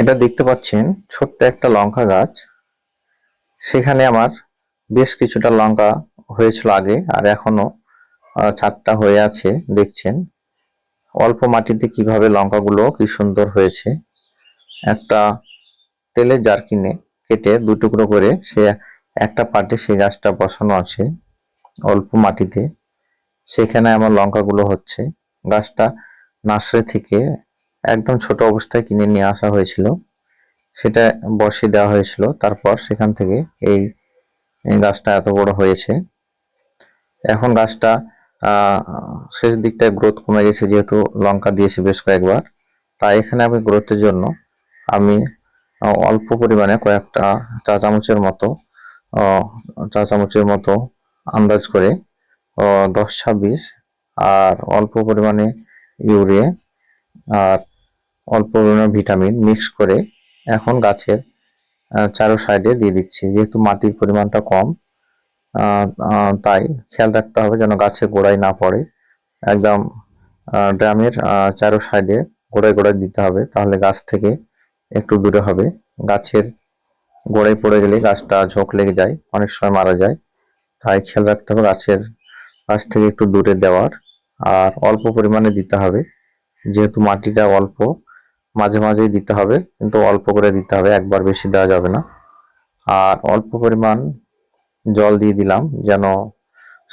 এটা দেখতে পাচ্ছেন, ছোট্ট একটা লঙ্কা গাছ। সেখানে আমার বেশ কিছুটা লঙ্কা হয়েছিল আগে, আর এখনও ছাদটা হয়ে আছে, দেখছেন। অল্প মাটিতে কীভাবে লঙ্কাগুলো কি সুন্দর হয়েছে। একটা তেলের জারকিনে কেটে দু টুকরো করে সে একটা পাটে সেই গাছটা বসানো আছে, অল্প মাটিতে। সেখানে আমার লঙ্কাগুলো হচ্ছে। গাছটা নার্সারি থেকে একদম ছোট অবস্থায় কিনে নিয়ে আসা হয়েছিল। সেটা বসিয়ে দেওয়া হয়েছিল। তারপর সেখান থেকে এই গাছটা এত বড় হয়েছে। এখন গাছটা শেষ দিকটায় গ্রোথ কমে গেছে যেহেতু লঙ্কা দিয়েছে বেশ কয়েকবার। তাই এখানে আমি গ্রোথের জন্য আমি অল্প পরিমাণে কয়েকটা চা চামচের মতো চা চামচের মতো আন্দাজ করে দশ ছাব্বিশ আর অল্প পরিমাণে ইউরিয়া আর অল্প পরিমাণে ভিটামিন মিক্স করে এখন গাছের চারো সাইডে দিয়ে দিচ্ছি। যেহেতু মাটির পরিমাণটা কম তাই খেয়াল রাখতে হবে যেন গাছের গোড়ায় না পড়ে। একদম ড্রামের চারো সাইডে গোড়ায় গোড়ায় দিতে হবে তাহলে গাছ থেকে একটু দূরে হবে। গাছের গোড়ায় পড়ে গেলে গাছটা ঝোঁক লেগে যায়, অনেক সময় মারা যায়। তাই খেয়াল রাখতে হবে গাছের গাছ থেকে একটু দূরে দেওয়ার। আর অল্প পরিমাণে দিতে হবে। যেহেতু মাটিটা অল্প, মাঝে মাঝেই দিতে হবে, কিন্তু অল্প করে দিতে হবে, একবার বেশি দেওয়া যাবে না। আর অল্প পরিমাণ জল দিয়ে দিলাম যেন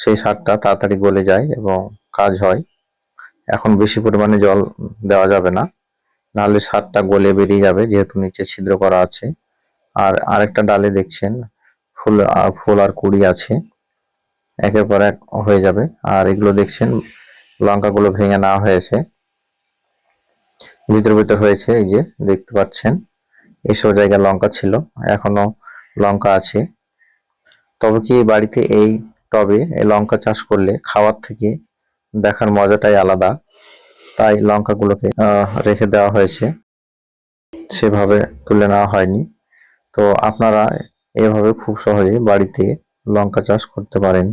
সেই সারটা তাড়াতাড়ি গলে যায় এবং কাজ হয়। এখন বেশি পরিমাণে জল দেওয়া যাবে না, নাহলে সারটা গলে বেরিয়ে যাবে, যেহেতু নিচে ছিদ্র করা আছে। আর আরেকটা ডালে দেখছেন, ফুল ফুল আর কুড়ি আছে, একের পর এক হয়ে যাবে। আর এগুলো দেখছেন, লঙ্কাগুলো ভেঙে নেওয়া হয়েছে। ভিতর হয়েছে, এই যে দেখতে পাচ্ছেন। এইসব জায়গায় লঙ্কা ছিল, এখনও লঙ্কা আছে। তবে কি বাড়িতে এই টবে এই লঙ্কা চাষ করলে খাওয়ার থেকে দেখার মজাটাই আলাদা? তাই লঙ্কাগুলোকে রেখে দেওয়া হয়েছে। সেভাবে তুলে নেওয়া হয়নি। তো আপনারা এভাবে খুব সহজে বাড়িতে লঙ্কা চাষ করতে পারেন।